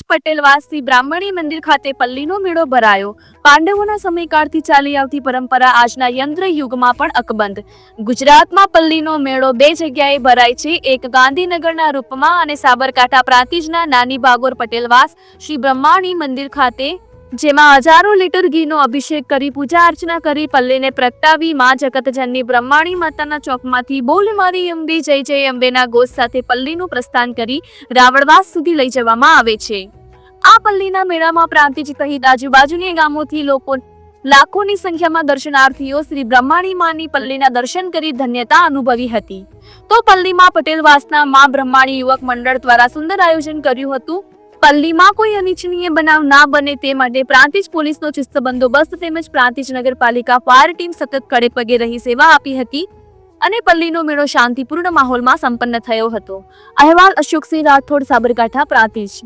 પટેલવાસથી બ્રાહ્મણી મંદિર ખાતે પલ્લીનો મેળો ભરાયો. પાંડવોના સમયકાળથી ચાલી આવતી પરંપરા આજના યંત્ર યુગમાં પણ અકબંધ. ગુજરાતમાં પલ્લીનો મેળો બે જગ્યાએ ભરાય છે. એક ગાંધીનગરના રૂપમાં અને સાબરકાંઠા પ્રાંતિજના નાની બાગોર પટેલવાસ શ્રી બ્રહ્માણી મંદિર ખાતે જેમાં હજારો લીટર ઘીનો અભિષેક કરી, પૂજા અર્ચના કરી, પલ્લીને પ્રગટાવી, મા જગતજનની બ્રહ્માણી માતાના ચોકમાંથી બોલ મારી અંબે, જય જય અંબેના ગોસ સાથે પલ્લીનું પ્રસ્થાન કરી રાવણવાસ સુધી લઈ જવામાં આવે છે. આ પલ્લીના મેળામાં પ્રાંતિજ સહિત આજુબાજુની ગામોથી લોકો લાખોની સંખ્યામાં દર્શનાર્થીઓ શ્રી બ્રહ્માણી માની પલ્લીના દર્શન કરી ધન્યતા અનુભવી હતી. તો પલ્લીમાં પટેલવાસના મા બ્રહ્માણી યુવક મંડળ દ્વારા સુંદર આયોજન કર્યું હતું. પલ્લીમાં કોઈ અનિચ્છનીય બનાવ ના બને તે માટે પ્રાંતિજ પોલીસનો ચુસ્ત બંદોબસ્ત તેમજ પ્રાંતિજ નગરપાલિકા ફાયર ટીમ સતત કડે પગે રહી સેવા આપી હતી અને પલ્લીનો મેળો શાંતિપૂર્ણ માહોલમાં સંપન્ન થયો હતો. અહેવાલ અશોકસિંહ રાઠોડ, સાબરકાંઠા, પ્રાંતિજ.